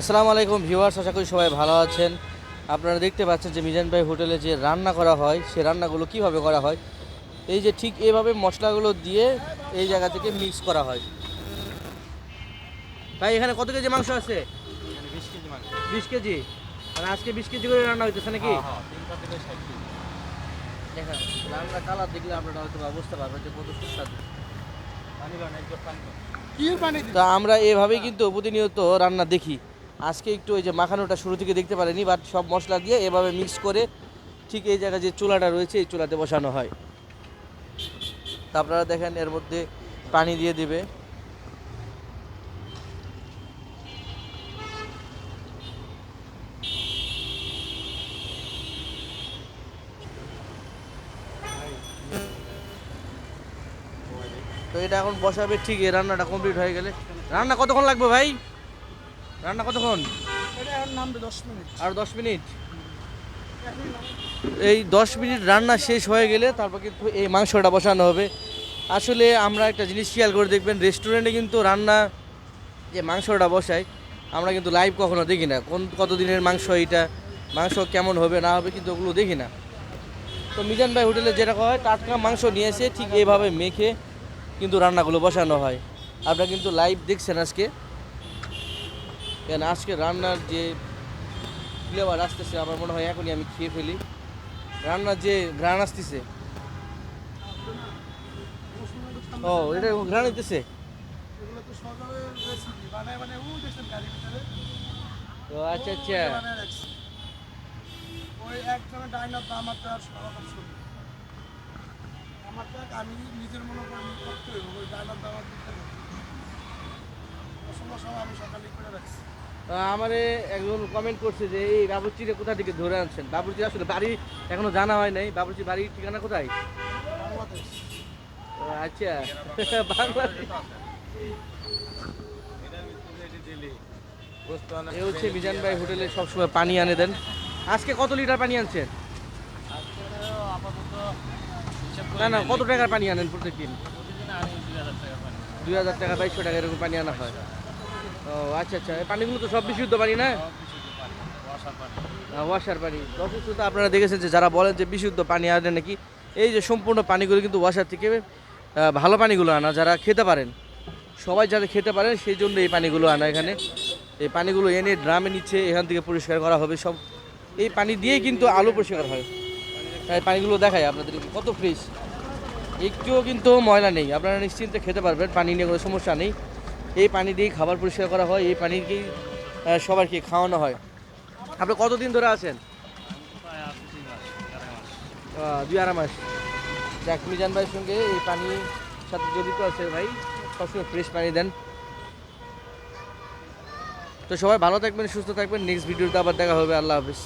আসসালামু আলাইকুম ভিউয়ার্স আশা করি সবাই ভালো আছেন। আপনারা দেখতে পাচ্ছেন যে মিজান ভাই হোটেলে যে রান্না করা হয় সে রান্নাগুলো কীভাবে করা হয় এই যে ঠিক এভাবে মশলাগুলো দিয়ে এই জায়গা থেকে মিক্স করা হয়। ভাই এখানে কত কেজি মাংস আছে? বিশ কেজি মাংস। বিশ কেজি? মানে আজকে বিশ কেজি করে রান্না হইতেছে নাকি? হ্যাঁ, দেখেন রান্না কালার দেখলে আপনারা হয়তো বুঝতে পারবেন যে কত সুস্বাদু। পানি বানাই একটু পানি দাও। তা আমরা এভাবেই কিন্তু প্রতিনিয়ত রান্না দেখি। আজকে একটু ওই যে মাখানোটা শুরু থেকে দেখতে পারেনি বাট সব মশলা দিয়ে এভাবে মিক্স করে ঠিক এই জায়গায় যে চুলাটা রয়েছে, এই চুলাতে বসানো হয়। তা আপনারা দেখেন এর মধ্যে পানি দিয়ে দিবে। তো এটা এখন বসাবে, ঠিক রান্নাটা কমপ্লিট হয়ে গেলে। রান্না কতক্ষণ লাগবে ভাই? রান্না কতক্ষণ? এটা এখন নামবে দশ মিনিট। আর দশ মিনিট? এই দশ মিনিট রান্না শেষ হয়ে গেলে তারপর কিন্তু এই মাংসটা বসানো হবে। আসলে আমরা একটা জিনিস খেয়াল করে দেখবেন রেস্টুরেন্টে কিন্তু রান্না যে মাংসটা বসায় আমরা কিন্তু লাইভ কখনো দেখি না। কোন কত দিনের মাংস এটা মাংস কেমন হবে না হবে কিন্তু ওগুলো দেখি না। তো মিজান ভাই হোটেলে যেটা হয় টাটকা মাংস নিয়ে এসে ঠিক এইভাবে মেখে কিন্তু রান্নাগুলো বসানো হয়। আপনারা কিন্তু লাইভ দেখছেন আজকে। কেন আজকে রান্নার যে ফ্লেভার আসতেছে, আমার মনে হয় এখনই আমি খেয়ে ফেলি। রান্নার যে ঘ্রাণ আসতেছে, ও, এটা ঘ্রাণ এগুলো তো আচ্ছা আচ্ছা। ওই একজনের ডাইনার দাম সরকম শুনি আমি নিজের মনে করে করতে হইব, ওই ডাইনার দাম সময় আমি সকালে করে রাখছি। আমারে একজন কমেন্ট করছে যে, এই বাবুর্চিরে কোথা থেকে ধরে আনছেন? বাবুর্চি আসলে বাড়ি এখনও জানা হয় নাই। বাবুর্চি বাড়ির ঠিকানা কোথায়? আচ্ছা। বাংলাদেশ। হচ্ছে মিজান ভাই হোটেলে সবসময় পানি আনে দেন। আজকে কত লিটার পানি আনছেন? না না, কত টাকার পানি আনেন প্রত্যেকদিন। দুই হাজার টাকা, বাইশশো টাকা এরকম পানি আনা হয়। ও আচ্ছা আচ্ছা। এই পানিগুলো তো সব বিশুদ্ধ পানি না। ওয়াশার পানি অথচ তো আপনারা দেখেছেন যে যারা বলেন যে বিশুদ্ধ পানি আনে নাকি এই যে সম্পূর্ণ পানিগুলো কিন্তু ওয়াশার থেকে ভালো পানিগুলো আনা যারা খেতে পারেন সবাই যারা খেতে পারেন সেই জন্য এই পানিগুলো আনা এখানে। এই পানিগুলো এনে ড্রামে নিচ্ছে এখান থেকে পরিষ্কার করা হবে সব। এই পানি দিয়েই কিন্তু আলু পরিষ্কার হয়। তাই পানিগুলো দেখায় আপনাদের কত ফ্রেশ একটুও কিন্তু ময়লা নেই আপনারা নিশ্চিন্তে খেতে পারবেন পানি নিয়ে কোনো সমস্যা নেই। এই পানি দিয়েই খাবার পরিষ্কার করা হয় এই পানিকেই আহ, সবাইকে খাওয়ানো হয়? আপনি কতদিন ধরে আছেন? দুই আড়াই মাস। যাক মিজান ভাইয়ের সঙ্গে এই পানির সাথে জড়িত আছে ভাই। সবসময় ফ্রেশ পানি দেন। তো সবাই ভালো থাকবেন সুস্থ থাকবেন। নেক্সট ভিডিওতে আবার দেখা হবে। আল্লাহ হাফিজ।